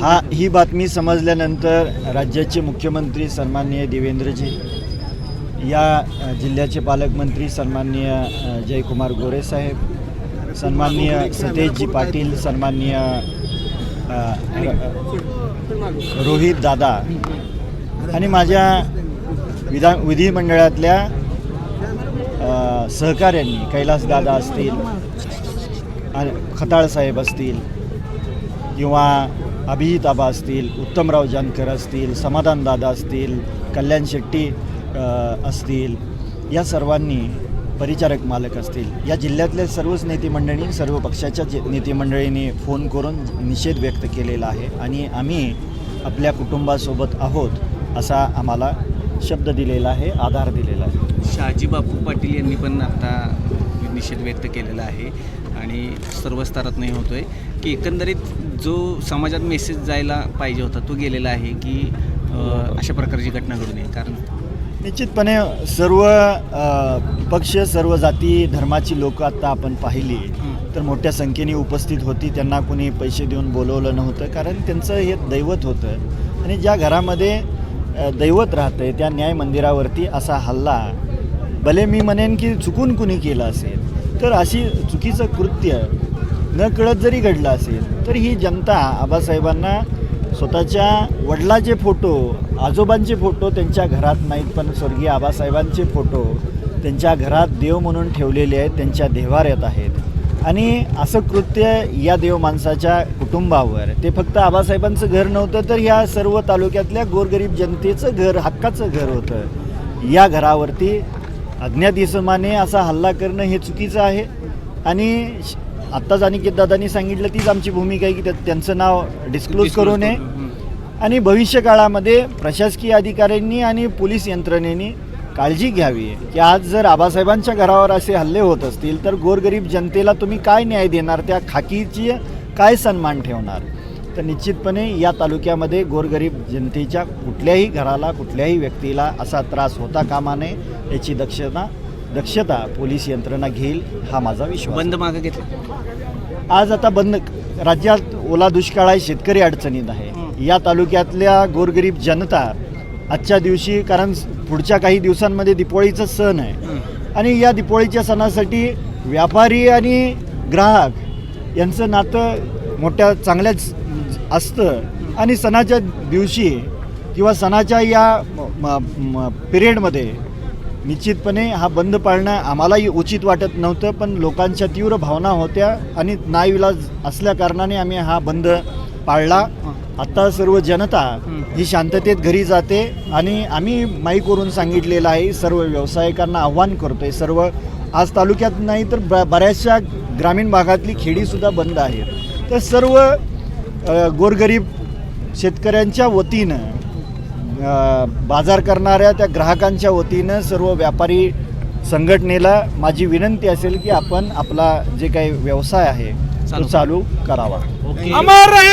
हा ही बातमी समजल्यानंतर राज्याचे मुख्यमंत्री सन्माननीय देवेंद्रजी या जिल्ह्याचे पालकमंत्री सन्माननीय जयकुमार गोरे साहेब सन्माननीय सतेजजी पाटील सन्माननीय रोहित दादा आणि माझ्या विधान विधिमंडळातल्या सहकाऱ्यांनी कैलास दादा असतील खताळ साहेब असतील किंवा अभिजित आबा असतील उत्तमराव जानकर असतील समाधानदादा असतील कल्याण शेट्टी असतील या सर्वांनी परिचारक मालक असतील. या जिल्ह्यातल्या सर्वच नेतेमंडळी सर्व पक्षाच्या जे नेते फोन करून निषेध व्यक्त केलेला आहे आणि आम्ही आपल्या कुटुंबासोबत आहोत असा आम्हाला शब्द दिलेला आहे आधार दिलेला आहे. शहाजी बापू पाटील यांनी पण आता निषेध व्यक्त केलेला आहे आणि सर्व स्तरात नाही होतोय की एकंदरीत जो समाजात मेसेज जायला पाहिजे होता तो गेलेला आहे की अशा प्रकारची घटना घडू नये कारण निश्चितपणे सर्व पक्ष सर्व जाती धर्माची लोक आता आपण पाहिली तर मोठ्या संख्येने उपस्थित होती त्यांना कोणी पैसे देऊन बोलवलं नव्हतं कारण त्यांचं हे दैवत होतं. आणि ज्या घरामध्ये दैवत राहतं आहे त्या न्याय मंदिरावरती असा हल्ला भले मी म्हणेन की चुकून कुणी केलं असेल तर अशी चुकीचं कृत्य न कळत जरी घडलं असेल तर ही जनता आबासाहेबांना स्वतःच्या वडिलाचे फोटो आजोबांचे फोटो त्यांच्या घरात नाहीत पण स्वर्गीय आबासाहेबांचे फोटो त्यांच्या घरात देव म्हणून ठेवलेले आहेत त्यांच्या देवाऱ्यात आहेत. आणि असं कृत्य या देव माणसाच्या कुटुंबावर ते फक्त आबासाहेबांचं घर नव्हतं तर ह्या सर्व तालुक्यातल्या गोरगरीब जनतेचं घर हक्काचं घर होतं. या घरावरती अज्ञात इसमाने असा हल्ला करणं हे चुकीचं आहे. आणि आत्ताच अनिकेत दादांनी सांगितलं तीच आमची भूमिका आहे की त्या- त्यांचं नाव डिस्क्लोज करू नये. आणि भविष्य काळामध्ये प्रशासकीय अधिकाऱ्यांनी आणि पोलीस यंत्रणेने काळजी घ्यावी. की आज जर आबासाहेबांच्या घरावर असे हल्ले होत असतील तर गोरगरीब जनतेला तुम्ही काय न्याय देणार? त्या खाकीची काय सन्मान ठेवणार? तर निश्चितपणे या तालुक्यामध्ये गोरगरीब जनतेच्या कुठल्याही घराला कुठल्याही व्यक्तीला असा त्रास होता कामा नये याची दक्षता दक्षता पोलीस यंत्रणा घेईल हा माझा विश्वास. बंद मागं घेतलं आज आता बंद राज्यात ओला दुष्काळ आहे शेतकरी अडचणीत आहे या तालुक्यातल्या गोरगरीब जनता आजच्या दिवशी कारण पुढच्या काही दिवसांमध्ये दिपोळीचा सण आहे. आणि या दिपोळीच्या सणासाठी व्यापारी आणि ग्राहक यांचं नातं मोठ्या चांगल्याच असतं आणि सणाच्या दिवशी किंवा सणाच्या या पिरियडमध्ये निश्चितपणे हा बंद पाळणं आम्हालाही उचित वाटत नव्हतं पण लोकांच्या तीव्र भावना होत्या आणि नाईविलाज असल्याकारणाने आम्ही हा बंद पाळला. आता सर्व जनता ही शांततेत घरी जाते आणि आम्ही माईकवरून सांगितलेलं आहे सर्व व्यावसायिकांना आव्हान आहे सर्व आज तालुक्यात नाही तर ब बऱ्याचशा ग्रामीण भागातली खेडीसुद्धा बंद आहेत. तर सर्व गोरगरीब शेतकऱ्यांच्या वतीनं बाजार करणाऱ्या त्या ग्राहकांच्या वतीनं सर्व व्यापारी संघटनेला माझी विनंती असेल की आपण आपला जे काही व्यवसाय आहे तो चालू करावा. ओके. अमर रहे!